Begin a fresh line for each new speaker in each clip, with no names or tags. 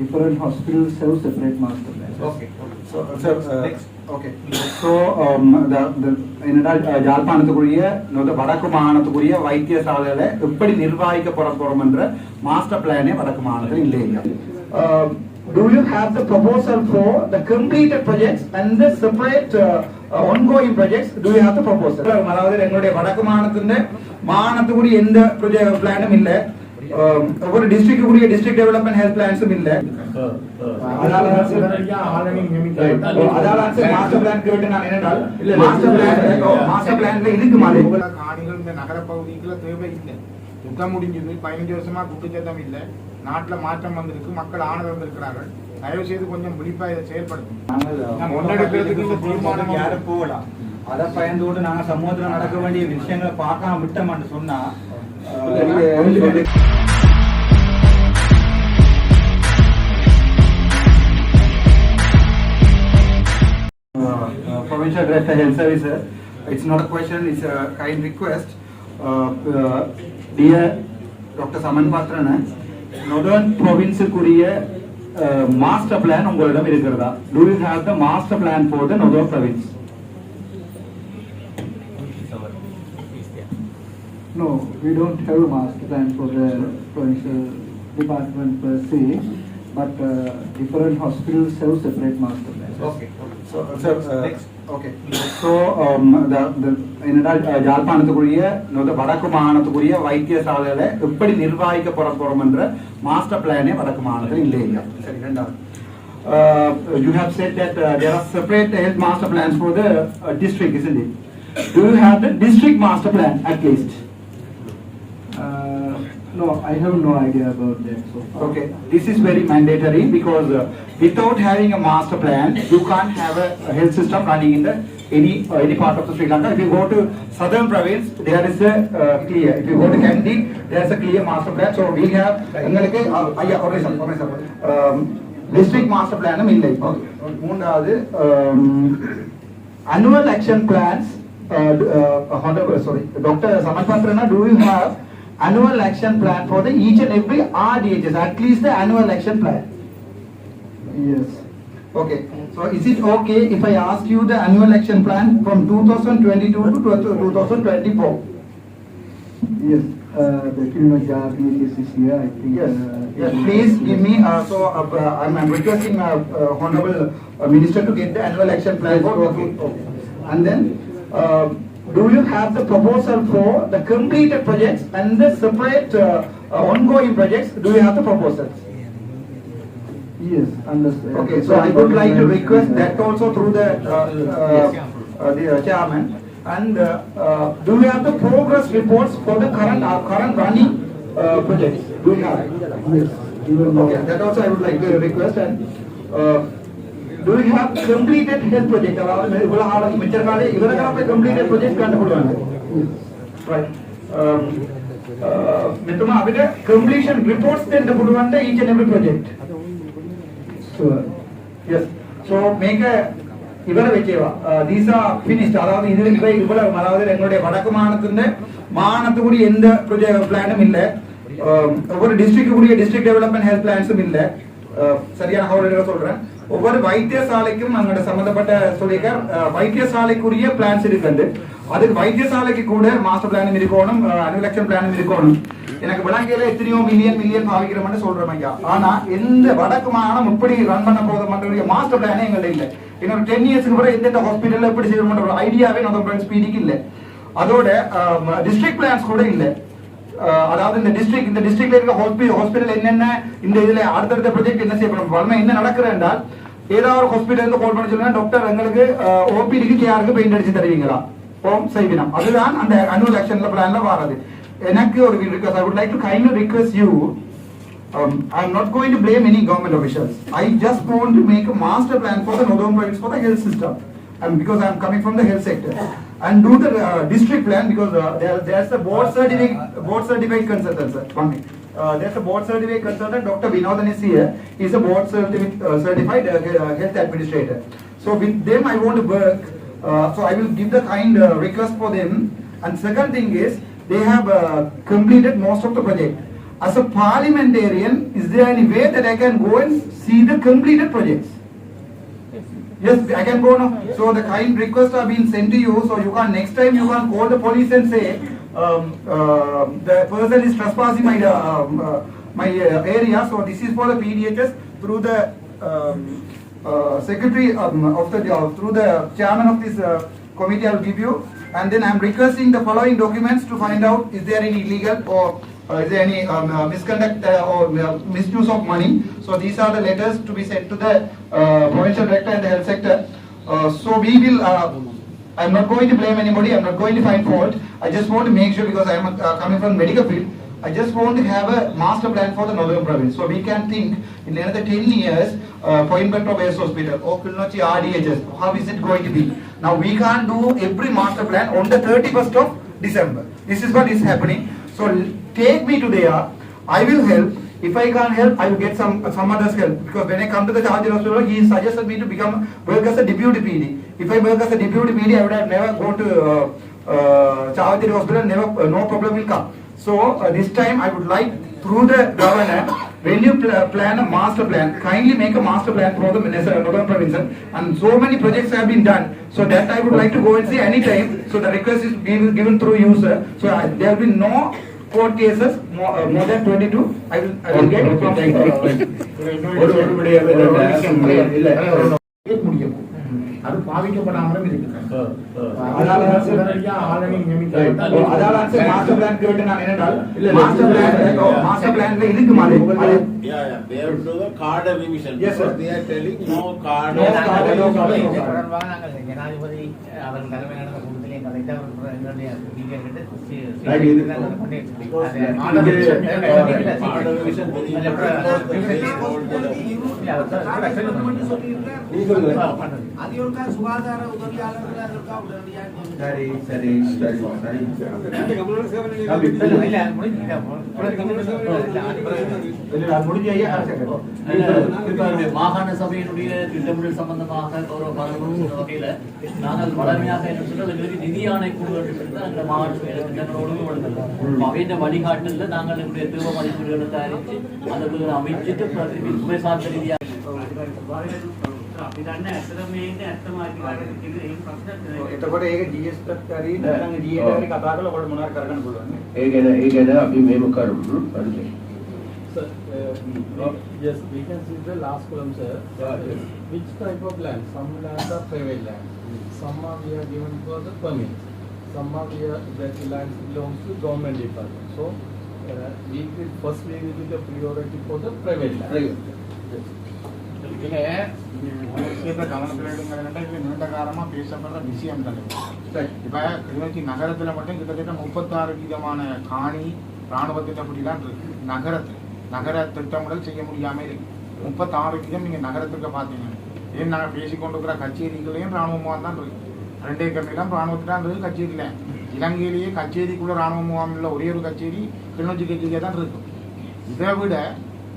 different hospitals have separate master plans.
Okay.
So, sir, uh,
Next.
okay. So, um, the, the, என்னடா அஹ், யாழ்ப்பாணத்துக்குரிய இன்னொரு வடக்கு மாகாணத்துக்குரிய வைத்தியசாலைகளை எப்படி நிர்வகிக்க போற போறோம்ன்ற மாஸ்டர் பிளானே வடக்கு மாகாணத்தில் இல்லைங்க
Uh, do you have the proposal for the completed projects and the separate uh, uh, ongoing projects? Do you have the proposal?
அதாவது எங்களுடைய வடக்கு மாகாணத்தின் மாகாணத்துக்குரிய எந்த பிளானும் இல்ல ஒவ்வொரு டிஸ்ட்ரிக்டுக்குரிய டிஸ்ட்ரிக்ட் டெவலப்மெண்ட் ஹெல்த் பிளான்ஸும் இல்ல. அதால மாஸ்டர் பிளான் கேட்டு நான் என்னென்றால் மாஸ்டர் பிளான் மாஸ்டர் பிளான்ல இதுக்கு மாதிரி
காணிகள் இந்த நகர பகுதிக்குள்ள தேவை இல்லை. யுத்தம் முடிஞ்சது பதினஞ்சு வருஷமா குட்டுச்சத்தம் இல்லை. நாட்டுல மாற்றம் வந்திருக்கு மக்கள் ஆனது வந்திருக்கிறார்கள். தயவு செய்து கொஞ்சம் விழிப்பா இதை செயல்படுத்தும்
யாரும் போகலாம். அதை பயந்தோடு நாங்க சமூகத்துல நடக்க வேண்டிய விஷயங்களை பார்க்காம விட்டோம்னு சொன்னா
uh, provincial director health services. It's not a question, it's a kind request. Uh, uh, dear Dr. Saman Patrana, Northern province குரிய master plan உங்களிடம் இருக்கிறதா do you have the master plan for the northern province
No, we don't have a master plan for the provincial department per se, but uh, different hospitals have separate master plans.
Okay
So, sir, uh,
Next.
okay. So, um, the, the, என்னடா அஹ், யாழ்ப்பாணத்துக்குரிய இன்னொரு வடக்கு மாகாணத்துக்குரிய வைத்தியசாலைகளை எப்படி நிர்வகிக்க போற போறோம்ன்ற master பிளானே வடக்கு மாகாணத்தில் இல்லைங்க சரி ரெண்டாவது Uh, you have said that uh, there are separate health master plans for the uh, district, isn't it? Do you have the district master plan at least?
Uh, No, I have no idea about that so far.
Okay, this is very mandatory because uh, without having a master plan, you can't have a, a health system running in the any uh, any part of the Sri Lanka. If you go to southern province, there is a uh, clear. If you go to Kandy, there is a clear master plan. So we have எங்களுக்கு uh, ஐயா ஒரு நிமிஷம், ஒரு நிமிஷம். Um, district master plan இல்லை. மூன்றாவது um, annual action plans. Uh, uh, honorable, sorry, Dr. Samanpatrana, do you have annual action plan for the each and every RDHS, at least the annual action plan?
Yes.
Okay, so is it okay if I ask you the annual action plan from 2022 to 2024?
Yes, uh, the Kilimanjaro RDHS is here, I think.
Yes,
uh,
yes, please give me, uh, so uh, uh, I'm I'm requesting uh, uh, Honorable uh, Minister to get the annual action plan for, okay, okay. And then, uh, do you have the proposal for the completed projects and the separate uh, uh, ongoing projects? Do you have the proposals?
Yes, understand.
Okay, so I would like to request that also through the, uh, uh, uh, the chairman. And uh, uh, do we have the progress reports for the current, uh, current running uh, projects? Do we have?
Yes.
Okay, that also I would like to request and uh, do we have completed health project? அதாவது இவ்வளவு ஆளுக்கு மிச்ச காலே இவரெல்லாம் completed project கண்டுபிடுவாங்க. Right. Um, uh, மித்தமா அவരുടെ completion reports then கொடுவாங்க each and every project.
Sure.
Yes. So make a இவரை வச்சேவா these are finished அதாவது இது இவை இவ்வளவு அதாவது எங்களுடைய வடக்கு மாகாணத்தின் மாகாணத்துக்குரிய எந்த பிளானும் இல்ல அஹ், ஒவ்வொரு டிஸ்ட்ரிக்டுக்குரிய டிஸ்ட்ரிக்ட் டெவலப்மெண்ட் ஹெல்த் பிளான்ஸும் இல்ல அஹ், சரியான கவலைகளை சொல்றேன் ஒவ்வொரு வைத்தியசாலைக்கும் அங்கோட சம்பந்தப்பட்ட சொல்லியிருக்கார். வைத்தியசாலைக்குரிய பிளான்ஸ் இருக்குது அதுக்கு வைத்தியசாலைக்கு கூட மாஸ்டர் பிளானும் இருக்கணும் அனுலட்சம் பிளானும் இருக்கணும். எனக்கு விளங்கியில எத்தனையோ மில்லியன் மில்லியன் பாவிக்கிறோம்னு சொல்றோம் ஐயா. ஆனா எந்த வடக்கு மாகாணம் எப்படி ரன் பண்ண போதும் மாஸ்டர் பிளானே எங்கள்ட்ட இல்ல. இன்னொரு டென் இயர்ஸ்க்கு பிறகு எந்தெந்த ஹாஸ்பிட்டல் எப்படி செய்யணும்ன்ற ஒரு ஐடியாவே நம்ம ஸ்பீடிக்கு இல்ல. அதோட டிஸ்ட்ரிக்ட் பிளான்ஸ் கூட இல்லை. அதாவது இந்த டிஸ்ட்ரிக்ட் இந்த டிஸ்ட்ரிக்ட்ல இருக்க ஹாஸ்பிட்டல் என்னென்ன இந்த இதுல அடுத்தடுத்த ப்ரொஜெக்ட் என்ன செய்யப்படும் வளமை என்ன நடக்கிற என்றால் ஏதாவது ஒரு ஹாஸ்பிட்டல் இருந்து கால் பண்ணி சொல்லுங்க டாக்டர் எங்களுக்கு ஓபிடிக்கு யாருக்கு பெயிண்ட் அடிச்சு தருவீங்களா ஓம் செய்வினம் அதுதான் அந்த அனுவல் ஆக்ஷன்ல பிளான்ல வாரது எனக்கு ஒரு request I would like to kindly request you um, I'm not going to blame any government officials. I just want to make a master plan for the Northern Province for the health system. And because I'm coming from the health sector. And do the uh, district plan because uh, there, there's a board certificate, board certified consultant, sir. One minute. Uh, there's a board certified consultant, Dr. Vinodan is here. He's a board uh, certified uh, uh, health administrator. So with them I want to work. Uh, so I will give the kind request for them. And second thing is, they have completed most of the project. as a parliamentarian, is there any way that I can go and see the completed projects? Yes, I can go now. So the kind requests are being sent to you, so you can, next time you can call the police and say, um, uh, the person is trespassing my, uh, um, uh, my uh, area, so this is for the PDHS through the, um, uh, secretary um, of the, through the chairman of this committee, I will give you. And then I am requesting the following documents to find out is there any illegal or is there any um, misconduct or misuse of money? So these are the letters to be sent to the provincial director and the health sector. So we will, I'm not going to blame anybody, I'm not going to find fault. I just want to make sure because I'm uh, coming from medical field, I just want to have a master plan for the northern province. So we can think in another 10 years, uh, Point Petro Base Hospital or RDHS, how is it going to be? Now we can't do every master plan on the 31st of December. This is what is happening. So take me to there, I will help. If I can't help, I will get some some others help. Because when I come to the charge hospital, he suggested me to become work as a deputy PD. If I work as a deputy media, I would have never gone to uh, uh, Chavatiri Hospital, never, uh, no problem will come. So uh, this time I would like, through the governor, when you pl plan a master plan, kindly make a master plan for the uh, northern province. And so many projects have been done. So that I would like to go and see any time. So the request is given, given through you, sir. So uh, there will be no court cases more, uh, more than 22. I will, I will get from...
Thank
you. அது பாதிக்கப்படாமலும் இருக்கு
ஜனாதிபதி அவர்கள் தலைமை
சரி சரி சரி
மாகாண சபையினுடைய திட்டமிடல் சம்பந்தமாக கௌரவ பாராளுமன்ற வகையில நாங்கள் வளமையாக என்ன சொல்றது நிதி ஆணைக்குழு என்று தான் அந்த மாகாண சபையில திட்டங்களோடு வழங்கலாம் அவையின் வழிகாட்டல நாங்கள் எங்களுடைய தீவிர மதிப்பீடுகளை தயாரித்து அதுக்கு அமைச்சிட்டு பிரதி துறை சார்ந்த ரீதியாக
එතකොට ඒක GS එකත් හරි නැත්නම් GA එක හරි කතා කරලා ඔයාලට මොනවාරි කරගන්න පුළුවන් නේ
ඒ ගැන ඒ ගැන අපි මෙහෙම කරමු හරිද
Sir, uh, yes, we can see the last column, sir. Which type of land? Some lands are private land. Somehow we are given for the permit. Somehow we are, that land belongs to government department. So, uh, we will, first we will give the priority for the private land.
இதுல விஷயத்தை கவனத்தில் எடுங்கிறதுனா இது நீண்ட காலமா பேசப்படுற விஷயம் தானே இப்ப கிளிநொச்சி நகரத்துல மட்டும் கிட்டத்தட்ட முப்பத்தாறு விதமான காணி ராணுவ திட்டப்படிலாம் இருக்கு நகரத்துல நகர திட்டமிடல் செய்ய முடியாம இருக்கு முப்பத்தாறு விதம் நீங்க நகரத்துக்கு பாத்தீங்க ஏன் நாங்க பேசிக்கொண்டிருக்கிற கச்சேரிகளையும் ராணுவமாக தான் இருக்கு ரெண்டு ஏக்கர் நிலம் ராணுவத்தில் தான் இருக்கு கச்சேரியில் இலங்கையிலேயே கச்சேரிக்குள்ள முகாம் இல்லை ஒரே ஒரு கச்சேரி கிளிநொச்சி கச்சேரியாக தான் இருக்கும் இதை விட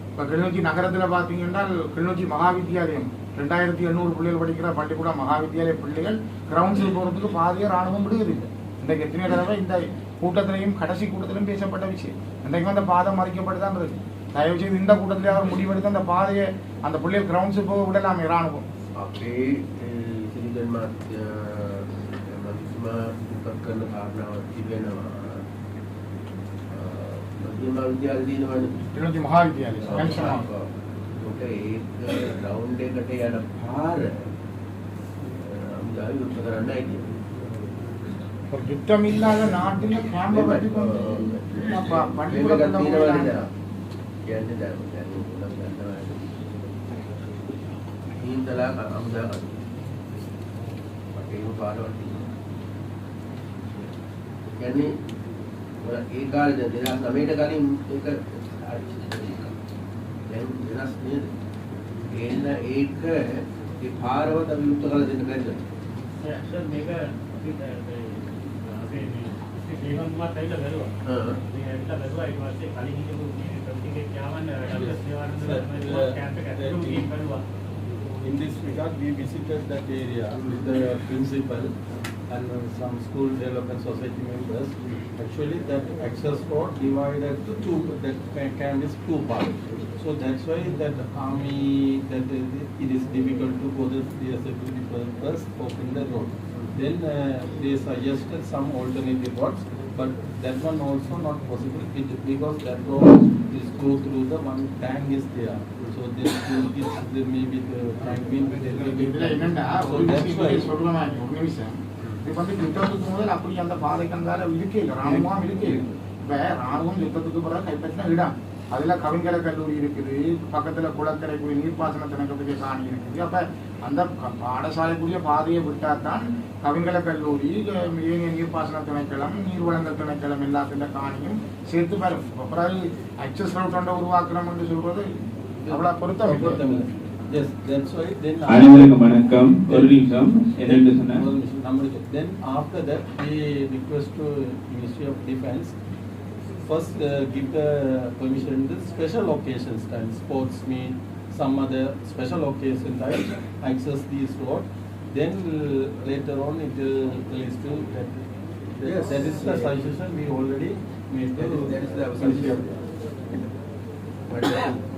இப்போ கிளிநொச்சி நகரத்தில் பார்த்தீங்கன்னா கிளிநொச்சி மகாவித்யாலயம் ரெண்டாயிரத்தி எண்ணூறு பிள்ளைகள் படிக்கிற பள்ளிக்கூடம் மகாவித்யாலய பிள்ளைகள் கிரவுண்ட்ஸில் போகிறதுக்கு பாதியாக ராணுவம் விடுகிறது இன்றைக்கு எத்தனை தடவை இந்த கூட்டத்திலையும் கடைசி கூட்டத்திலும் பேசப்பட்ட விஷயம். இன்றைக்கும் அந்த பாதை மறைக்கப்பட்டு தான் இருக்குது தயவு செய்து இந்த கூட்டத்திலே அவர் முடிவெடுத்து அந்த பாதையை அந்த பிள்ளைகள் கிரவுண்ட்ஸுக்கு போக விடலாமே ராணுவம்
අපේ සිරිගන් මාත්‍ය මදිස්ම ඉපත් කරන කාරණාවක් තිබෙනවා මධ්‍යම විද්‍යාල දීනවනේ
கிளிநொச்சி மகாவித்யாலயம் கணிசமாக.
කොට ඒක ග්‍රවුන්ඩ් එකට යන පාර අමුදාවි යුක්ත කරන්න අයිතිය.
ஒரு யுத்தம் இல்லாத நாட்டில் கேம்ப கட்டி கொண்டு அப்ப பள்ளிக்கூடத்துல போய்
කියන්නේ දැන් දැන් උලම් ගන්නවා. ඊන්දලා අමුදා මට ඒක පාරවල් තියෙනවා. කියන්නේ ඔය ඒ කාලේ දැන් 2009ට කලින් ඒක දැන් වෙනස් නේද? එන්න ඒක ඒ පාරව තමයි යුක්ත කරලා දෙන්න බැරිද?
සර් මේක අපේ ජීවන්මත් ඇවිල්ලා බැලුවා.
හා.
මේ ඇවිල්ලා බැලුවා ඊට පස්සේ කලින් හිටපු
In this regard, we visited that area with the principal
and uh, some school development society members, actually that access road divided to two, that ca- can is two parts. So that's why that army, that it- it is difficult to go the the security purpose open the road. Then uh, they suggested some alternative roads, but that one also not possible. It- because that road is go through the one tank is there. So this is, there may be the tank will be will. So that's why.
இது வந்து யுத்தத்துக்கு முதல் அப்படி அந்த பாதைக்கு அந்த இருக்கே இல்லை ராணுவம் இருக்கே இல்லை இப்ப ராணுவம் யுத்தத்துக்கு பிறகு கைப்பற்றின இடம் அதுல கவிஞர கல்லூரி இருக்குது பக்கத்துல குளக்கரைக்குரிய நீர்ப்பாசன திணைக்கக்கூடிய காணி இருக்குது அப்ப அந்த பாடசாலைக்குரிய பாதையை விட்டாதான் கவிஞர கல்லூரி ஏனைய நீர்ப்பாசன திணைக்களம் நீர்வளங்கள் திணைக்களம் எல்லாத்தின் காணியும் சேர்த்து பாரு பிறகு அக்சஸ் ரோட்டை உருவாக்குறோம் என்று சொல்றது அவ்வளவு பொருத்தம்
then.
அனைவருக்கும் வணக்கம் ஒரு நிமிஷம் என்னென்று சொன்ன
ஒரு நிமிஷம், நம்மளுக்கு then after that we request to Ministry of Defence first uh, give the permission to special occasions time sports meet some other special occasion then later on it will, will still that, yes. that is the suggestion we already made
that is,
that
is
the
suggestion. but the...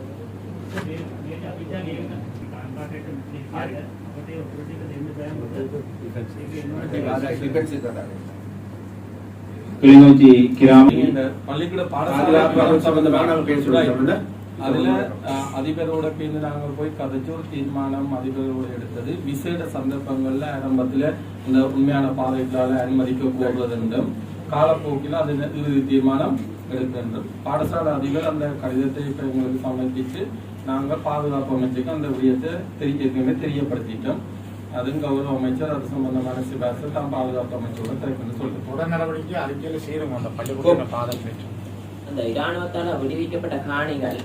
அதுல அஹ், அதிபரோட சேர்ந்து நாங்க போய் கதைச்சு ஒரு தீர்மானம் அதிபரோட எடுத்தது. விசேட சந்தர்ப்பங்கள்ல ஆரம்பத்துல இந்த உண்மையான பாதைகளால அனுமதிக்க போடுவது என்றும் காலப்போக்கில் அது இறுதி தீர்மானம் எடுக்கின்றோம் பாடசாலை அதிபர் அந்த கடிதத்தை இப்ப எங்களுக்கு சமர்ப்பித்து நாங்க பாதுகாப்பு அமைச்சுக்கு அந்த விடயத்தை ஏற்கனவே தெரியப்படுத்திட்டோம். அதுவும் கௌரவ அமைச்சர் அது சம்பந்தமான சிபாசை தான் பாதுகாப்பு அமைச்சரோட கிடைக்கணும்னு சொல்லிட்டு
தொடர் நடவடிக்கை அறிக்கையில சேரும் அந்த பள்ளிக்கூட பாதை பிரச்சனை
அந்த இராணுவத்தால் விடுவிக்கப்பட்ட காணிகள்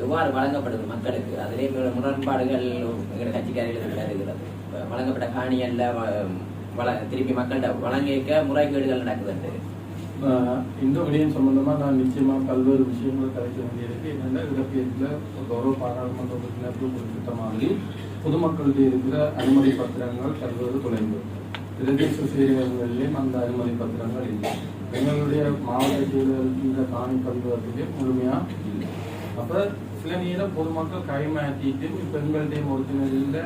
எவ்வாறு வழங்கப்படுது மக்களுக்கு? அதிலே முரண்பாடுகள் எங்கள் கட்சிக்காரர்களுக்கு இருக்கிறது. வழங்கப்பட்ட காணிகள்ல வ- வள திருப்பி மக்கள்கிட்ட வழங்கிக்க முறைகேடுகள் நடக்குது
இந்த விடயம் சம்பந்தமா நான் நிச்சயமா பல்வேறு விஷயங்கள் கலைக்க வேண்டியிருக்கு. என்னென்ன இடப்பெயர்ல கௌரவ பாராளுமன்ற உறுப்பினர்கள் குறிப்பிட்ட மாதிரி பொதுமக்களுடைய இருக்கிற அனுமதி பத்திரங்கள் பல்வேறு தொலைந்து. பிரதேச செயலகங்களிலும் அந்த அனுமதி பத்திரங்கள் இல்லை. எங்களுடைய மாவட்ட செயலகத்தின் காணி பரிவர்த்தனை முழுமையா இல்லை. அப்ப சில நேரம் பொதுமக்கள் கைமாற்றிட்டு இப்ப எங்களுடைய ஒரிஜினல்ல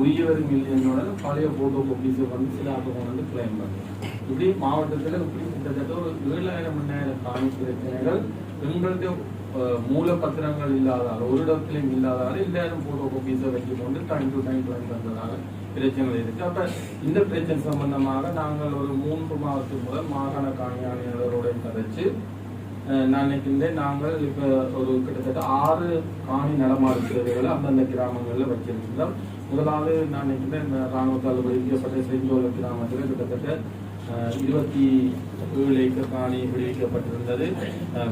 உரியவரும் இல்லையோட பழைய போட்டோ காப்பீஸை வந்து சில ஆக்கம் வந்து கிளைம் பண்ணுறாங்க. இப்படி மாவட்டத்தில் இப்படி கிட்டத்தட்ட ஒரு ஏழாயிரம் மணிநேரம் காணி பிரச்சனைகள். பெண்களுடைய மூல பத்திரங்கள் இல்லாதால் ஒரு இடத்துலையும் இல்லாதால் எல்லாரும் போட்டோ காப்பீஸை வைக்கும் கொண்டு டைம் டு டைம் கிளைம் பண்ணுறதால பிரச்சனைகள் இருக்கு. அப்ப இந்த பிரச்சனை சம்பந்தமாக நாங்கள் ஒரு மூன்று மாதத்துக்கு முதல் மாகாண காணி ஆணையாளரோட கதைச்சு அஹ் நினைக்கின்றேன் நாங்கள் இப்ப ஒரு கிட்டத்தட்ட ஆறு காணி நடமாடு சேவைகளை அந்தந்த கிராமங்களில் வச்சிருக்கிறோம் முதலாவது நான் நினைக்கின்றேன் இந்த ராணுவத்தால் விடுவிக்கப்பட்ட செஞ்சோல கிராமத்தில் கிட்டத்தட்ட இருபத்தி ஏழு ஏக்கர் காணி விடுவிக்கப்பட்டிருந்தது.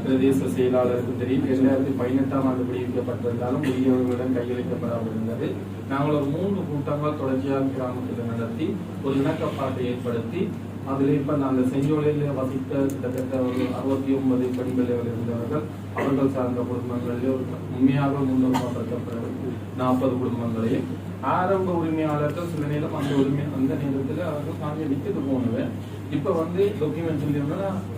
பிரதேச செயலாளருக்கு தெரியும். இரண்டாயிரத்தி பதினெட்டாம் ஆண்டு விடுவிக்கப்பட்டிருந்தாலும் உரியவர்களிடம் கையளிக்கப்படாமல் இருந்தது. நாங்கள் ஒரு மூன்று கூட்டங்கள் தொடர்ச்சியாக கிராமத்தில் நடத்தி ஒரு இணக்கப்பாட்டை ஏற்படுத்தி அதுல இப்ப அந்த செஞ்சோலையில வசித்த கிட்டத்தட்ட ஒரு அறுபத்தி ஒன்பது பெண் பிள்ளைகள் இருந்தவர்கள் அவர்கள் சார்ந்த குடும்பங்களிலே ஒரு உண்மையாக முன்னுரிமைப்படுத்தப்பட்ட நாற்பது குடும்பங்களையும். ஆரம்ப உரிமையாளர்கள் சில நேரம் அந்த உரிமை அந்த நேரத்துல அவர்கள் தாங்கி விட்டுட்டு போனவன் இப்ப வந்து டாக்குமெண்ட் சொல்லி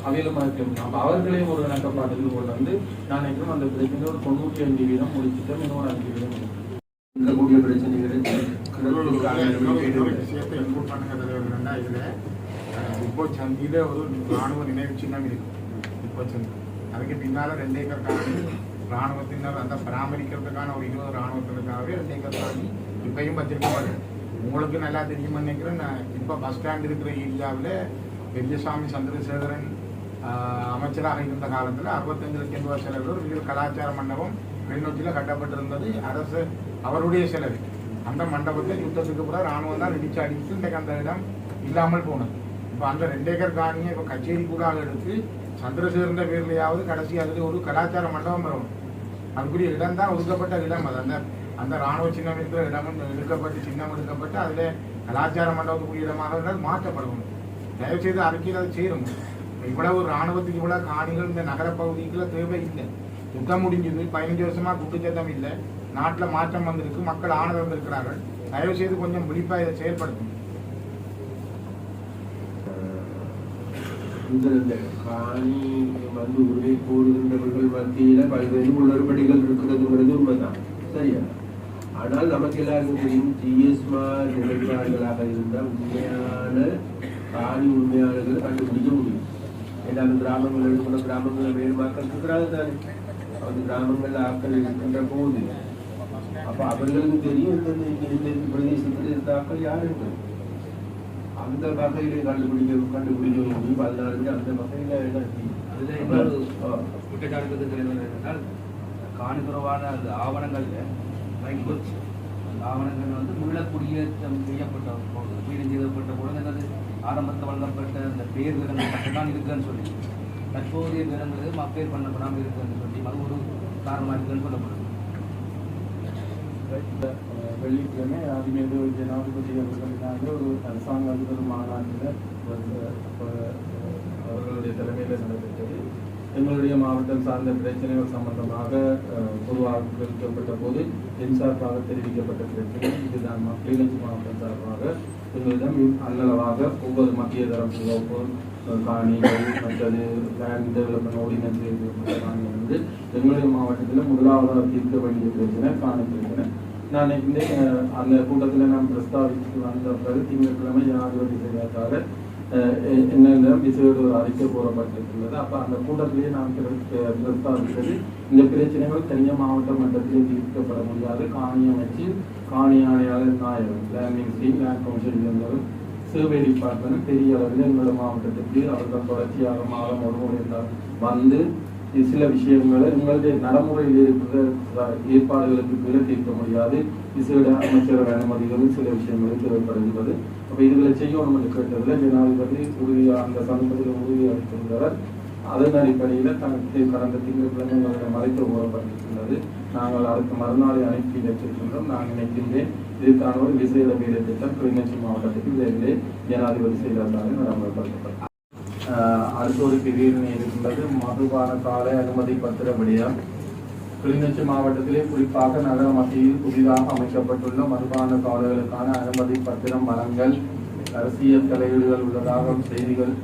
அவையிலமா இருக்கு அப்ப அவர்களையும் ஒரு இணக்கப்பாட்டுக்கு கொண்டு வந்து நான் நினைக்கிறேன் அந்த பிரச்சனை ஒரு தொண்ணூற்றி அஞ்சு வீதம் முடிச்சுட்டோம் இன்னொரு அஞ்சு வீதம் இருக்கு.
இருக்கக்கூடிய பிரச்சனைகளை
இப்போ சந்தியில ஒரு ராணுவ நினைவு சின்னம் இருக்கு இப்போ சந்தி அதுக்கு பின்னால ரெண்டு ஏக்கர் காணி. ராணுவத்தினர் அந்த பராமரிக்கிறதுக்கான ஒரு இருபது ராணுவத்தினருக்காகவே ரெண்டு ஏக்கர் காணி இப்பையும் வச்சிருக்கப்படுது உங்களுக்கு நல்லா தெரியுமா நினைக்கிறேன். நான் இப்போ பஸ் ஸ்டாண்ட் இருக்கிற ஏரியாவில் பெரியசாமி சந்திரசேகரன் அமைச்சராக இருந்த காலத்தில் அறுபத்தஞ்சு லட்சம் ரூபாய் செலவில் ஒரு வீடு கலாச்சார மண்டபம் கிளிநொச்சியில் கட்டப்பட்டிருந்தது. அரசு அவருடைய செலவு. அந்த மண்டபத்தை யுத்தத்துக்கு கூட ராணுவம் தான் இடிச்சு அடித்து இன்றைக்கு அந்த இடம் இல்லாமல் போனது. இப்போ அந்த ரெண்டு ஏக்கர் காணியை இப்போ கச்சேரி கூட எடுத்து சந்திரசேகரன் பேர்லையாவது கடைசி அதில் ஒரு கலாச்சார மண்டபம் வரும். அதுக்குரிய இடம் தான் ஒதுக்கப்பட்ட இடம். அது அந்த அந்த ராணுவ சின்னம் இருக்கிற இடமும் எடுக்கப்பட்டு சின்னம் எடுக்கப்பட்டு அதில் கலாச்சார மண்டபத்துக்குரிய இடமாக இருந்தால் மாற்றப்படணும் தயவுசெய்து அறிக்கையில் அது சேரும். இவ்வளவு ராணுவத்துக்கு இவ்வளவு காணிகள் இந்த நகர பகுதிக்குள்ள தேவை இல்லை. யுத்தம் முடிஞ்சது பதினஞ்சு வருஷமா குட்டுச்சத்தம் இல்லை. நாட்டில் மாற்றம் வந்திருக்கு மக்கள் ஆனது இருக்கிறார்கள் தயவு செய்து கொஞ்சம் விழிப்பாக இதை செயல்படுத்தும்
இந்த இந்த காணி வந்து உரிமை போடுகின்றவர்கள் மத்தியில பல்வேறு குளறுபடிகள் இருக்கிறதுங்கிறது உண்மைதான். சரியா? ஆனால் நமக்கு எல்லாருக்கும் தெரியும்? ஜிஎஸ்மார் நிலைப்பாடுகளாக இருந்தால் உண்மையான காணி உண்மையாளர்களை கண்டுபிடிக்க முடியும். ஏன்னா கிராமங்கள் இருக்கிற கிராமங்களை வேறுமாக்கள் இருக்கிறாங்க தானே? அந்த கிராமங்கள்ல ஆக்கள் இருக்கின்ற போது. அப்ப அவர்களுக்கு தெரியும் இந்த பிரதேசத்தில் இருந்த ஆக்கள் யார் இருக்கிறது அந்த வகையில கண்டுபிடிக்க கண்டுபிடிக்க முடியும் அதனால அந்த வகையில என்ன
அதுல இன்னொரு
ஆ.
குற்றச்சாட்டு என்னவென்றால் காணிபுரவான அந்த ஆவணங்கள்ல ரைட் அந்த ஆவணங்கள் வந்து மீளக்குடியேற்றம் செய்யப்பட்ட போது வீடு செய்யப்பட்ட பொழுது என்னது ஆரம்பத்தில் வழங்கப்பட்ட அந்த பேர் விலங்கு மட்டும்தான் இருக்குன்னு சொல்லி. தற்போதைய விலங்குறது மப்பேர் பண்ணப்படாமல் இருக்குன்னு சொல்லி அது ஒரு காரணமாக இருக்குன்னு சொல்லப்படுது.
அஹ் வெள்ளிக்கிழமை ஒரு ஜனாதிபதி அவர்களுக்காக ஒரு அரசாங்க அதிபர் மாநாட்டில் அவர்களுடைய தலைமையில் நடைபெற்றது. எங்களுடைய மாவட்டம் சார்ந்த பிரச்சனைகள் சம்பந்தமாக உருவாக்கப்பட்ட பொதுவாக போது என் சார்பாக தெரிவிக்கப்பட்ட பிரச்சனை. இதுதான் கிளிநொச்சி மாவட்டம் சார்பாக எங்களிடம் அன்னளவாக ஒவ்வொரு மத்திய தரப்பு ஒவ்வொரு காணிகள் மற்றது லேண்ட் டெவலப்மெண்ட் ஆர்டினன்ஸ் காணி வந்து எங்களுடைய மாவட்டத்தில் முதலாவதாக தீர்க்க வேண்டிய பிரச்சனை காணி பிரச்சனை. நான் இந்த அந்த கூட்டத்தில் நான் பிரஸ்தாவித்து வந்த பிறகு திங்கட்கிழமை ஜனாதிபதி செயலாளர் என்னென்ன விசையோடு ஒரு அறிக்கை கூறப்பட்டிருக்கிறது அப்போ அந்த கூட்டத்திலேயே நான் பிர- பிரஸ்தாவித்தது. இந்த பிரச்சனைகள் தனிய மாவட்ட மட்டத்திலே தீர்க்கப்பட முடியாது. காணி அமைச்சு காணி ஆணையாளர் நாயகம் லேண்டிங் மினிஸ்ட்ரி லேண்ட் கவுன்சில் இருந்தாலும் சிறுவை டிபார்ட்மெண்ட் பெரிய அளவில் எங்களோட மாவட்டத்துக்கு அவர்கள் தொடர்ச்சியாக மாதம் ஒரு முறை வந்து சில விஷயங்களை உங்களுடைய நடைமுறையில் இருக்கிற ஏற்பாடுகளுக்கு கீழே தீர்க்க முடியாது. விசேட அமைச்சர் அனுமதிகளும் சில விஷயங்களும் தேவைப்படுகிறது. அப்ப இதுகளை செய்யணும் என்று கேட்டதில் ஜனாதிபதி உறுதியாக அந்த சமூகத்தில் உறுதியளித்திருந்தவர் அதன் அடிப்படையில் தனக்கு கடந்த திங்கட்கிழமை எங்களுடைய மறைத்து கூறப்பட்டிருக்கின்றது நாங்கள் அடுத்த மறுநாளை அனுப்பி வைத்திருக்கின்றோம். நான் நினைக்கின்றேன் இதுக்கான ஒரு விசேட வேலை திட்டம் கிளிநொச்சி மாவட்டத்துக்கு விரைவிலே ஜனாதிபதி செயலாளராக நடைமுறைப்படுத்தப்பட்டது. அடுத்த ஒரு பிரிவினை இருக்கின்றது மதுபான கால அனுமதி பத்திர விடயம் கிளிநொச்சி மாவட்டத்திலே குறிப்பாக நகர மத்தியில் புதிதாக அமைக்கப்பட்டுள்ள மதுபான சாலைகளுக்கான அனுமதி பத்திரம் வழங்கல் அரசியல் தலையீடுகள் உள்ளதாக செய்திகள்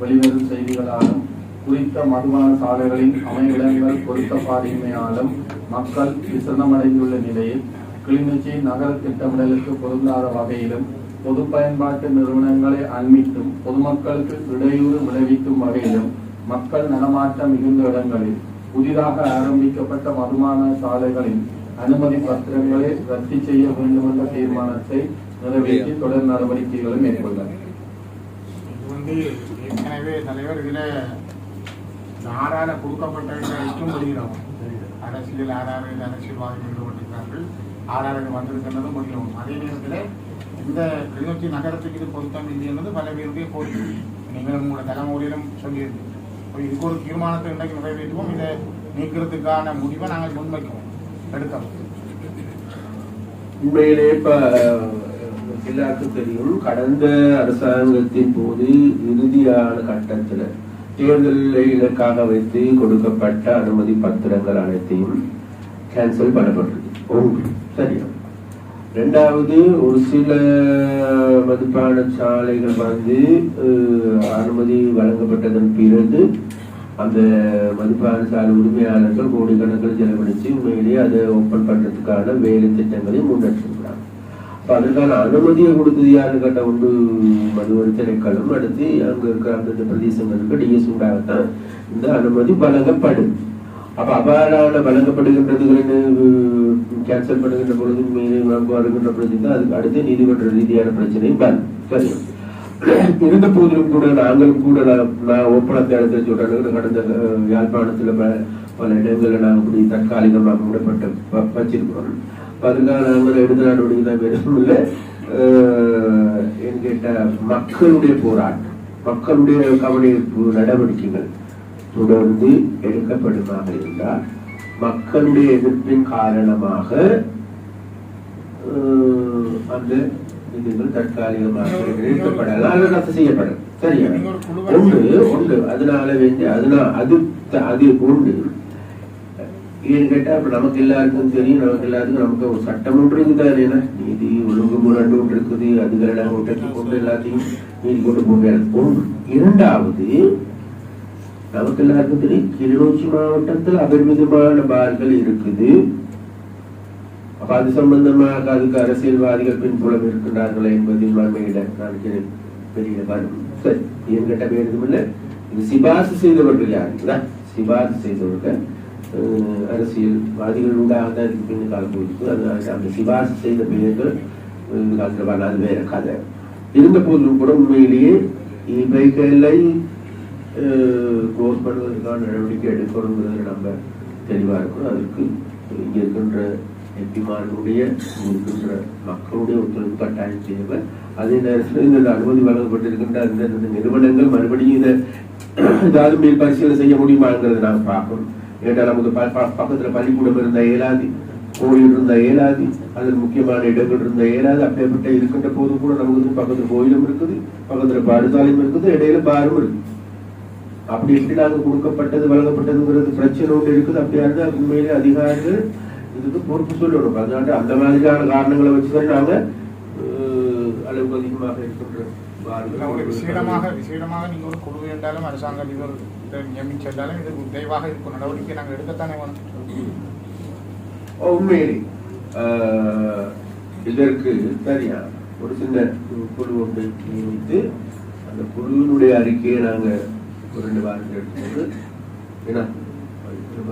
வெளிவரும் செய்திகளாலும் குறித்த மதுபான சாலைகளின் அமைவிடங்கள் பொருத்தப்பாடின்மையாலும் மக்கள் விசனமடைந்துள்ள நிலையில் கிளிநொச்சி நகர திட்டமிடலுக்கு பொருந்தாத வகையிலும் பொது பயன்பாட்டு நிறுவனங்களை அண்மித்தும் பொதுமக்களுக்கு இடையூறு விளைவிக்கும் வகையிலும் மக்கள் நடமாட்டம் மிகுந்த இடங்களில் புதிதாக ஆரம்பிக்கப்பட்ட மதுமான சாலைகளின் அனுமதி பத்திரங்களை ரத்து செய்ய வேண்டும் என்ற தீர்மானத்தை நிறைவேற்றி தொடர் நடவடிக்கைகளை மேற்கொண்டார்
இது வந்து ஏற்கனவே தலைவர் இதுல ஆறார கொடுக்கப்பட்ட முடிகிறோம். அரசியல் ஆறாறு அரசியல்வாதிகள் ஈடுபட்டிருக்கிறார்கள் ஆறாறு வந்திருக்கின்றதும் முடிகிறோம். அதே நேரத்தில் இந்த கிளிநொச்சி நகரத்துக்கு இது பொருத்தம் இல்லை என்பது பல பேருடைய கோரிக்கை. நீங்களும் உங்களோட தலைமுறையிலும் சொல்லியிருந்தீங்க இப்போ இதுக்கு ஒரு தீர்மானத்தை இன்றைக்கு நிறைவேற்றுவோம். இதை நீக்கிறதுக்கான முடிவை நாங்கள் முன்வைக்கிறோம். எடுக்கிறோம்
உண்மையிலே இப்போ எல்லாருக்கும் தெரியும் கடந்த அரசாங்கத்தின் போது இறுதியான கட்டத்தில் தேர்தலை இலக்காக வைத்து கொடுக்கப்பட்ட அனுமதி பத்திரங்கள் அனைத்தையும் கேன்சல் பண்ணப்பட்டிருக்கு. சரியா. ரெண்டாவது ஒரு சில மதுபான சாலைகள் வந்து அனுமதி வழங்கப்பட்டதன் பிறகு அந்த மதுபான சாலை உரிமையாளர்கள் கோடிக்கணக்கில் செலவழித்து உண்மையிலேயே அதை ஓப்பன் பண்ணுறதுக்கான வேலை திட்டங்களை முன்னெடுத்துக்கிறாங்க அப்ப அதற்கான அனுமதியை கொடுத்தது யாருன்னு கேட்ட ஒன்று மதுவரி திரைக்களும் அடுத்து அங்கே இருக்கிற அந்த பிரதேசங்களுக்கு டிஎஸ் உண்டாகத்தான் இந்த அனுமதி வழங்கப்படும். அப்ப அவ்வாறான வழங்கப்படுகின்றதுகள் கேன்சல் பண்ணுகின்ற பொழுது வருகின்ற பிரச்சனை தான் அதுக்கு அடுத்து நீதிமன்ற ரீதியான பிரச்சனையும் சரி. இருந்த போதிலும் கூட நாங்களும் கூட நான் நான் ஒப்பனத்தை இடத்துல சொல்றேன். கடந்த யாழ்ப்பாணத்தில் யாழ்ப்பாணத்துல பல இடங்களில் நாங்கள் இப்படி தற்காலிகமாக விடப்பட்டு வச்சிருக்கிறோம். அப்ப நாங்கள் எடுத்த நடவடிக்கை தான் வேறும் இல்லை மக்களுடைய போராட்டம் மக்களுடைய கவனிப்பு நடவடிக்கைகள் தொடர்ந்து எடுக்கப்படுமாக இருந்தால் மக்களுடைய எதிர்ப்பின் காரணமாக அந்த இதுகள் தற்காலிகமாக நிறுத்தப்படலாம். அல்லது ரத்து செய்யப்படும். சரியா? ஒன்று ஒன்று. அதனால வேண்டி அதனால அது அது உண்டு. ஏன்னு கேட்டா இப்ப நமக்கு எல்லாருக்கும் தெரியும் நமக்கு எல்லாருக்கும் நமக்கு ஒரு சட்டம் ஒன்று இருக்குதான் என்ன? நீதி ஒழுங்கு முரண்டு ஒன்று இருக்குது அதுகளை நாங்கள் விட்டு கொண்டு எல்லாத்தையும் நீதி கொண்டு போக ஒன்று இரண்டாவது நமக்கு எல்லாருக்கும் தெரியும் கிளிநொச்சி மாவட்டத்தில் அபரிமிதமான பார்கள் இருக்குது. அப்ப அது சம்பந்தமாக அதுக்கு அரசியல்வாதிகள் பின்புலம் இருக்கின்றார்களா என்பதில் நன்மையிட நான் கே- பெரிய சரி என்கிட்ட பேருதும் இல்லை? இது சிபாசு செய்தவர்கள் யாருங்களா சிபாசு செய்தவர்கள் அரசியல்வாதிகள் உண்டாக தான் இதுக்கு பின் காலம் போயிருக்கு அதனால அந்த சிபாசு செய்த பெயர்கள் இந்த காலத்தில் அது வேற கதை. இருந்த போதிலும் கூட உண்மையிலேயே இவைகளை க்ளோஸ் பண்ணுவதற்கான நடவடிக்கை எடுக்கணுங்கிறது நம்ம தெளிவாக இருக்கணும். அதற்கு இங்கே இருக்கின்ற எம்பிமார்களுடைய இருக்கின்ற மக்களுடைய ஒத்துழைப்பு கட்டாயம் தேவை. அதே நேரத்தில் இந்த அனுமதி வழங்கப்பட்டிருக்கின்ற அந்த நிறுவனங்கள் மறுபடியும் இதை ஏதாவது மேல் பரிசீலனை செய்ய முடியுமாங்கிறத நாங்கள் பார்க்கணும். ஏன்னா நமக்கு ப- ப- பள்ளிக்கூடம் இருந்த இயலாது கோயில் இருந்த இயலாது அதில் முக்கியமான இடங்கள் இருந்த இயலாது அப்படிப்பட்ட இருக்கின்ற போது கூட நமக்கு பக்கத்தில் கோயிலும் இருக்குது பக்கத்தில் பாடசாலையும் இருக்குது இடையில பாரும் இருக்குது. அப்படி எப்படி நாங்க கொடுக்கப்பட்டது வழங்கப்பட்டதுங்கிறது பிரச்சனை ஒன்று இருக்குது அப்படியா இருந்தா உண்மையிலே அதிகாரிகள் இதுக்கு பொறுப்பு சொல்லணும். அதனால அந்த மாதிரியான காரணங்களை வச்சுதான் நாங்க அஹ், அளவுக்கு அதிகமாக இருக்கின்ற
இதுல ஒரு விசேடமாக விசேடமாக நீங்க ஒரு குழு என்றாலும் அரசாங்க அதிபர் நியமிச்சிருந்தாலும் இது இருக்கும். நடவடிக்கை நாங்கள் எடுக்கத்தானே வேணும்.
உண்மையிலே. இதற்கு சரியா ஒரு சின்ன குழு ஒன்று நியமித்து அந்த குழுவினுடைய அறிக்கையை நாங்க ஒரு ரெண்டு வாரத்தில் எடுத்துக்கொண்டு ஏன்னா ரெண்டு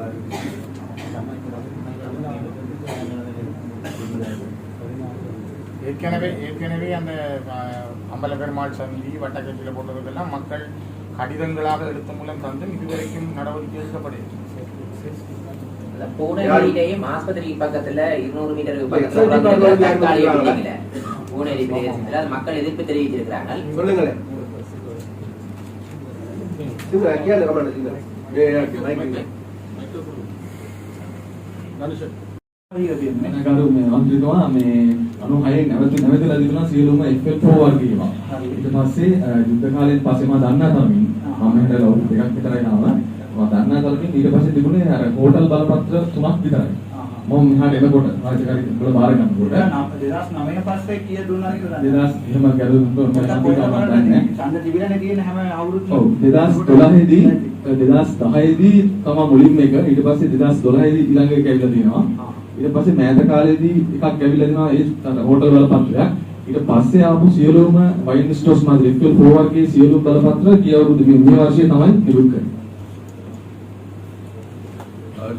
ஏற்கனவே ஏற்கனவே அந்த அம்பல பெருமாள் சந்தி வட்டக்கட்சியில் போட்டதுக்கெல்லாம் மக்கள் கடிதங்களாக எடுத்த மூலம் தந்தும் இதுவரைக்கும் நடவடிக்கை எடுக்கப்படுகிறது.
பூனேரியிலேயும் ஆஸ்பத்திரி பக்கத்துல இருநூறு மீட்டர் பக்கத்துல
executive
ஒரு
government ಇಲ್ಲ ಕೇಳಿ ರಮಣ ಇಲ್ಲ මම
හිතනවා මේ 96 නැවතු නැවතුලා තිබුණා සියලුම FL4 වර්ගය ඒවා. ඊට පස්සේ යුද්ධ කාලයෙන් පස්සේ මම දන්නා තරමින් මම හිතලා ලව් දෙකක් විතරයි ආවා. මම දන්නා තරමින් ඊට පස්සේ තිබුණේ අර හෝටල් බලපත්‍ර තුනක් විතරයි. මම මෙහාට එනකොට රාජකාරී වල බාර ගන්නකොට
දෙදස් නමය පස්සේ කිය දුන්නා.
දෙදස් එහෙම ගැලුම්.
ඡන්ද තිබිලානේ තියෙන හැම අවුරුද්දම
ඔව් 2012 දී 2010 දී තමයි මුලින්ම එක ඊට පස්සේ 2012 දී ඊළඟ එක ඇවිල්ලා තියෙනවා. ඊට පස්සේ මෑත කාලේදී එකක් ඇවිල්ලා දෙනවා ඒ හෝටල් බලපත්‍රයක්. ඊට පස්සේ ආපු සියලුම වයින් ස්ටෝර්ස් මාදිරි FL 4 වර්ගයේ සියලුම බලපත්‍ර ගිය අවුරුදු මේ වර්ෂයේ තමයි නිකුත් කරේ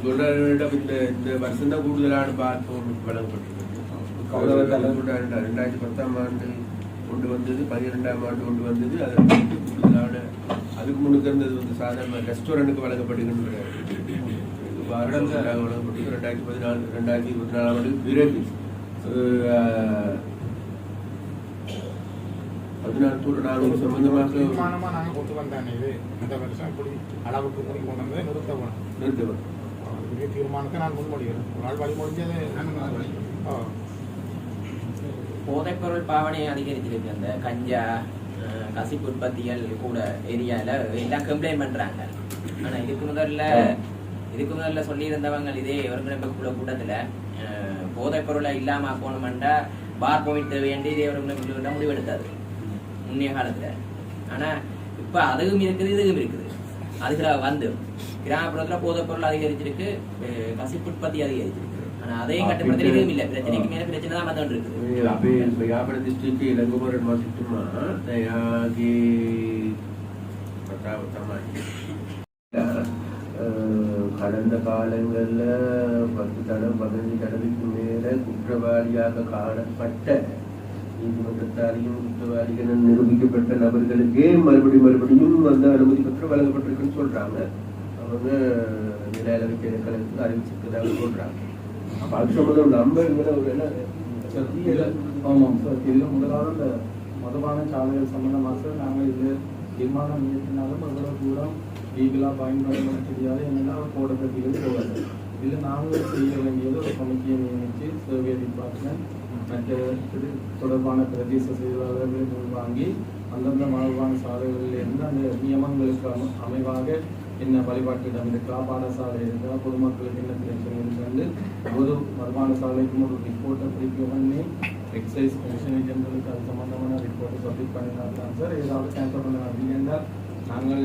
அவர் இந்த இந்த வருஷம் தான் கூடுதலான பார்ப்போம் வழங்கப்பட்டிருக்கு ரெண்டாயிரத்தி பத்தாம் ஆண்டு கொண்டு வந்தது பன்னிரெண்டாம் ஆண்டு கொண்டு வந்தது அது கூடுதலான அதுக்கு முன்னுக்கு இருந்தது வந்து சாதாரண ரெஸ்டாரண்ட்டுக்கு வழங்கப்படுகின்ற வருடங்கள் வழங்கப்பட்டது ரெண்டாயிரத்தி பதினாலு ரெண்டாயிரத்தி இருபத்தி நாலாம் ஆண்டு பிறகு அஹ், பதினாறு நாங்கள் சம்பந்தமாக
தீர்மானமா கொண்டு வந்தானே இந்த வருஷம் இப்படி அளவுக்கு கொண்டு வந்ததை நிறுத்த பெரிய தீர்மானத்தை நான் முன்மொழிகிறேன் ஒரு நாள் ஆ.
போதைப்பொருள் பாவனை அதிகரிச்சிருக்கு அந்த கஞ்சா கசிப்பு உற்பத்திகள் கூட ஏரியால எல்லாம் கம்ப்ளைண்ட் பண்றாங்க ஆனா இதுக்கு முதல்ல இதுக்கு முதல்ல சொல்லியிருந்தவங்க இதே ஒருங்கிணைப்புக்குள்ள கூட்டத்துல அஹ், போதைப் பொருளை இல்லாம போகணுமெண்டா பார் பாயிண்ட் வேண்டி இதே ஒருங்கிணைப்புக்குள்ள முடிவெடுத்தாரு முன்னைய காலத்துல ஆனா இப்ப அதுவும் இருக்குது இதுவும் இருக்குது அதுல வந்து கிராமப்புறத்துல போதைப் பொருள் அதிகரிச்சிருக்கு. கசிப்பு உற்பத்தி அதிகரிச்சிருக்கு
अभी यहाँ डिस्ट्रिक्ट की इलंगोबर यूनिवर्सिटी में यहाँ की கடந்த காலங்களில் பத்து தடவை பதினஞ்சு தடவைக்கு மேல குற்றவாளியாக காணப்பட்ட நீதிமன்றத்தாலையும் குற்றவாளிகள் நிரூபிக்கப்பட்ட நபர்களுக்கே மறுபடியும் மறுபடியும் அந்த அனுமதி பத்திரம் வழங்கப்பட்டிருக்குன்னு சொல்றாங்க. அவங்க நிலையில வைக்க கலந்து அறிவிச்சிருக்கதாக சொல்றாங்க. அப்ப அது சம்பந்தம் நம்பருங்கிற ஒரு என்ன
ஆமாம் சார் இதில் முதலாவது இந்த மதுபான சாலைகள் சம்பந்தமாக சார் நாங்கள் இது தீர்மானம் இயற்றினாலும் அவ்வளவு தூரம் லீகலாக பயன்படுத்த தெரியாது. என்னென்னா போடப்பட்டிகள் போகாது. இதில் நாங்கள் செய்ய வேண்டியது ஒரு கமிட்டியை நியமித்து சர்வே டிபார்ட்மெண்ட் மற்ற இது தொடர்பான பிரதேச செயலாளர்களை உள்வாங்கி அந்தந்த மாணவான சாலைகளிலிருந்து அந்த நியமங்களுக்கு அமைவாக என்ன வழிபாட்டிடம் இருக்கா பாடசாலை இருக்கா பொதுமக்களுக்கு என்ன பிரச்சனை இருக்கு ஒரு வருமான சாலைக்கும் ஒரு ரிப்போர்ட்டை பிடிக்க பண்ணி எக்ஸைஸ் கமிஷன் ஏஜென்ட்களுக்கு அது சம்பந்தமான ரிப்போர்ட்டை சப்மிட் பண்ணினாங்க சார் ஏதாவது கேன்சல் பண்ண அப்படின்னா நாங்கள்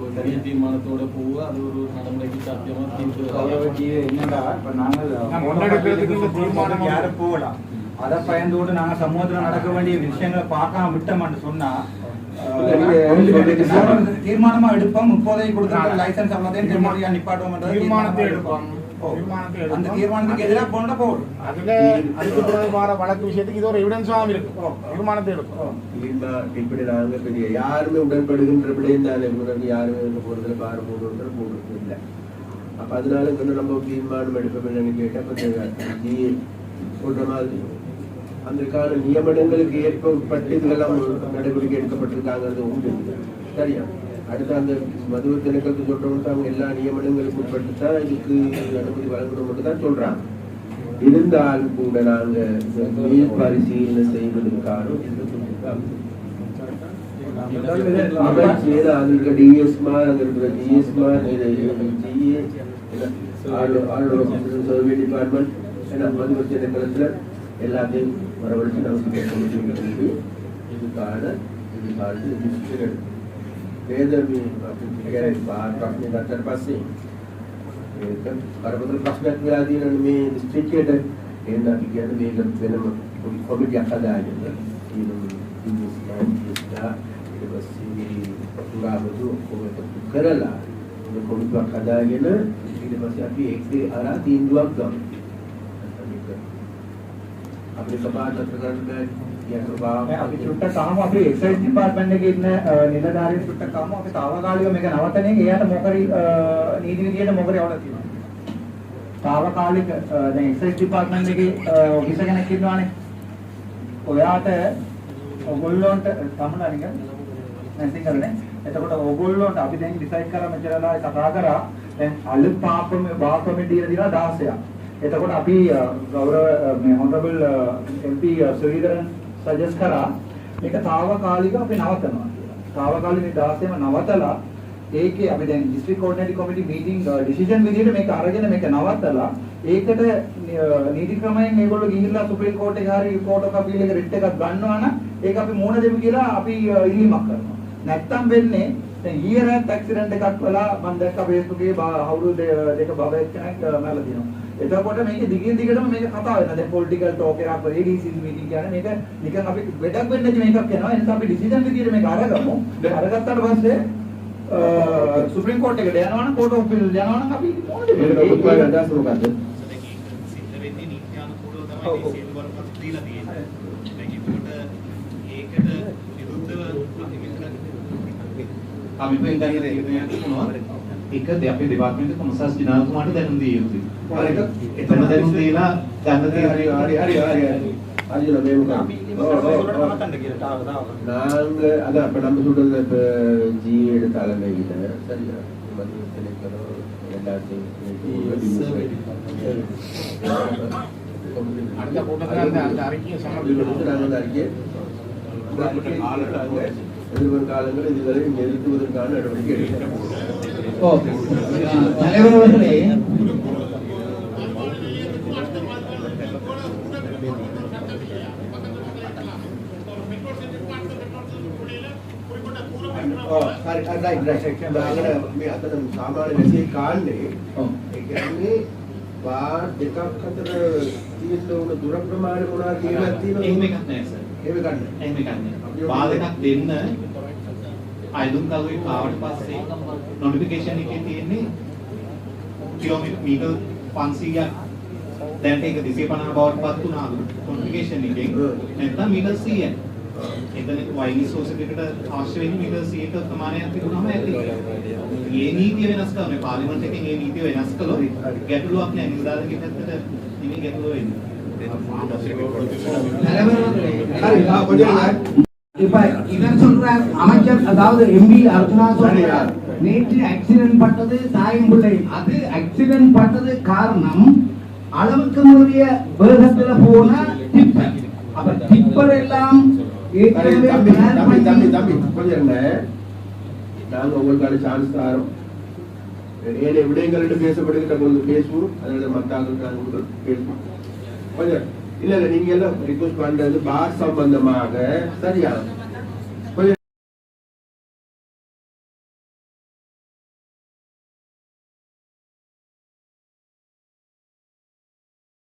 ஒரு தீர்மானத்தோட போக அது ஒரு நடைமுறைக்கு சாத்தியமா தீர்வு
என்னடா இப்ப நாங்கள்
நம்ம முன்னெடுக்கிறதுக்கு இந்த தீர்மானம்
யாரும் போகலாம் அதை பயந்தோடு நாங்க சமூகத்துல நடக்க வேண்டிய விஷயங்களை பார்க்காம விட்டோம்னு சொன்னா தீர்மானமா எடுப்போம். முப்பதை கொடுத்த லைசன்ஸ் அவ்வளோதையும் நிப்பாட்டுவோம்
தீர்மானத்தை எடுப்போம். தீர்மானத்தை
அந்த தீர்மானத்துக்கு எதிராக போன போடும்
அதுல அதுக்கு வர வழக்கு விஷயத்துக்கு இது ஒரு எவிடன்ஸாகவும் இருக்கும் தீர்மானத்தை
தீர்மா- இப்படி நாங்க பெரிய யாருமே உடன்படுகின்ற தானே இவங்க யாருமே போறதுல பாரு போடுறது போடுறது இல்லை அப்ப அதனால வந்து நம்ம தீர்மானம் எடுப்போம் என்னன்னு கேட்டா கொஞ்சம் நீ சொல்ற மாதிரி அதற்கான நியமனங்களுக்கு ஏற்ப உட்பட்டு இதெல்லாம் நடவடிக்கை எடுக்கப்பட்டிருக்காங்கிறது உண்டு சரியா அடுத்து அந்த மதுவ திணைக்களத்து சொல்றவங்க அவங்க எல்லா நியமனங்களுக்கும் உட்பட்டு தான் இதுக்கு அனுமதி வழங்கணும்னு தான் சொல்றாங்க. இருந்தாலும் கூட நாங்க மேல் பரிசீலனை செய்வதற்கான அவன் செய்த அதுக்கு டிஎஸ்மா அங்க இருக்கிற டிஎஸ்மா சர்வே டிபார்ட்மெண்ட் ஏன்னா மதுவ திணைக்களத்துல எல்லாத்தையும் வரவழைச்சு நமக்கு சொல்லி இதுக்கான இதுக்கான decision වේද මේ අපි කියන්නේ බාහිර ප්‍රශ්නේ ගත්තට පස්සේ මේක කරපතර ප්‍රශ්නයක් වෙලා තියෙන මේ දිස්ත්‍රික්කයට එහෙනම් අපි කියන්නේ මේක වෙනම කොමිටියක් හදාගෙන කරලා කොමිටියක් හදාගෙන ඊට පස්සේ අපි ඒකේ අරා තීන්දුවක් ගමු. අපිට සභාවට කරන්න බෑ
අපි චුට්ටක් අහමු අපි එක්සයිස් ඩිපාර්ට්මන්ට් එකේ ඉන්න නිලධාරීන් චුට්ටක් අහමු අපි తాවකාලිකව මේක නවතන්නේ එයාට මොකරි නීති විදියට මොකරි අවුලක් තියෙනවා. తాවකාලික දැන් එක්සයිස් ඩිපාර්ට්මන්ට් එකේ ඔෆිසර් කෙනෙක් ඉන්නවානේ. ඔයාට ඔයගොල්ලොන්ට තමලා නිකන් දැන් සිංහලනේ. එතකොට ඔයගොල්ලොන්ට අපි දැන් ඩිසයිඩ් කරා මෙච්චරලා කතා කරා දැන් අලු පාපම බාපම දීලා දිනා 16ක්. එතකොට අපි අ, ගෞරව මේ හොනරබල් MP සුවිදරන් සජෙස්ට් කරා මේක తాවකාලිකව අපි නවතනවා කියලා. తాවකාලික මේ 16ම නවතලා ඒකේ අපි දැන් district coordinating committee meeting decision විදිහට මේක අරගෙන මේක නවත්තලා ඒකට නි- නීති ක්‍රමයෙන් මේගොල්ලෝ ගිහිල්ලා සුප්‍රීම කෝට් එකේ හරි කෝට් ඔෆ් අපීල් එකේ රිට් එකක් ගන්නවා නම් ඒක අපි මුණ දෙමු කියලා අපි අ, ඉල්ලීමක් කරනවා. නැත්තම් වෙන්නේ දැන් ඊයේ රාත් ඇක්සිඩන්ට් එකක් වෙලා මම දැක්කා Facebook එකේ අවුරුදු දෙක බබෙක් කෙනෙක් මැරලා තියෙනවා. එතකොට මේක දිගින් දිගටම මේක කතා වෙනවා. දැන් පොලිටිකල් ටෝක් එකක් ADC මීටින් කියන්නේ මේක නිකන් අපි වැඩක් වෙන්නේ නැති මේකක් වෙනවා. ඒ නිසා අපි ඩිසිෂන් විදියට මේක අරගමු. අරගත්තාට පස්සේ සුප්‍රීම කෝට් එකට යනවා නම් කෝට් ඔෆ් අපීල් යනවා නම් අපි මොනවද
මේක ඔබතුමාගේ අදහස මොකද්ද?
අපි පෙන්ගන්න තීරණයක් තිබුණා. එක දෙ අපේ දෙපාර්තමේන්තුවේ කොමසාස් ජනාධිපතිතුමාට දැනුම් දිය යුතුයි. එතන දැනුම් දීලා ගන්න
හරි හරි හරි හරි හරි අරියල මේ මොකක්ද? நாங்க அதான் இப்ப நம்ம சொல்றது இப்ப ஜிஏடு தலைமையில சரியா மத்திய திணைக்களம் எல்லாத்தையும்
அடுத்த கூட்டத்துல அந்த- அந்த அறிக்கையை சமர்ப்பிக்கணும்.
நாங்கள் அந்த அறிக்கையை எதிர்வரும் காலங்களில் இதுகளை நிறுத்துவதற்கான நடவடிக்கை எடுக்கிறோம்
தலைவர் அவர்களே
හරි රයිට් රයිට් දාගෙන මේ අතන සාමාන්‍ය වැසියෙක් කාන්නේ ඒ කියන්නේ වාර් දෙකක් අතර තියෙන්න උන දුර ප්‍රමාණය මොනවද කියලා තියෙනවා
එහෙම එකක් නෑ සර්.
එහෙම ගන්න
එහෙම එකක් නෑ. බාල් එකක් දෙන්න අයදුම් කරුවේ ආවට පස්සේ නොටිෆිකේෂන් එකේ තියෙන්නේ කිලෝමීටර් 500ක් දැන් ඒක 250 බවට පත් වුණා නොටිෆිකේෂන් එකෙන් නැත්නම් මීටර් 100ක් එතන වයින් සෝස් එකකට අවශ්‍ය වෙන්නේ මීටර් 100ක ප්‍රමාණයක් තිබුණාම ඇති. මේ නීතිය වෙනස් කරන්නේ පාර්ලිමේන්තු එකෙන් මේ නීතිය වෙනස් කළොත් ගැටලුවක් නැහැ. නිලධාරීගේ පැත්තට නෙමෙයි ගැටලුව වෙන්නේ.
இப்ப இவர் சொல்றார் அமைச்சர் அதாவது எம்பி அர்ஜுனா சொல்றார். நேற்று ஆக்சிடென்ட் பட்டது தாயும் பிள்ளை அது ஆக்சிடென்ட் பட்டது காரணம் அளவுக்கு மீறிய வேகத்துல போன டிப்பர் அப்ப டிப்பர் எல்லாம்
நாங்க உங்களுக்கான சான்ஸ் தரோம். ஏழு பேசப்படுகின்ற போது பேசுவோம். அதனால உங்களுக்கு பேசுவோம். கொஞ்சம் இல்ல இல்ல நீங்க எல்லாம் ரிக்வஸ்ட் பண்றது பார் சம்பந்தமாக சரியா?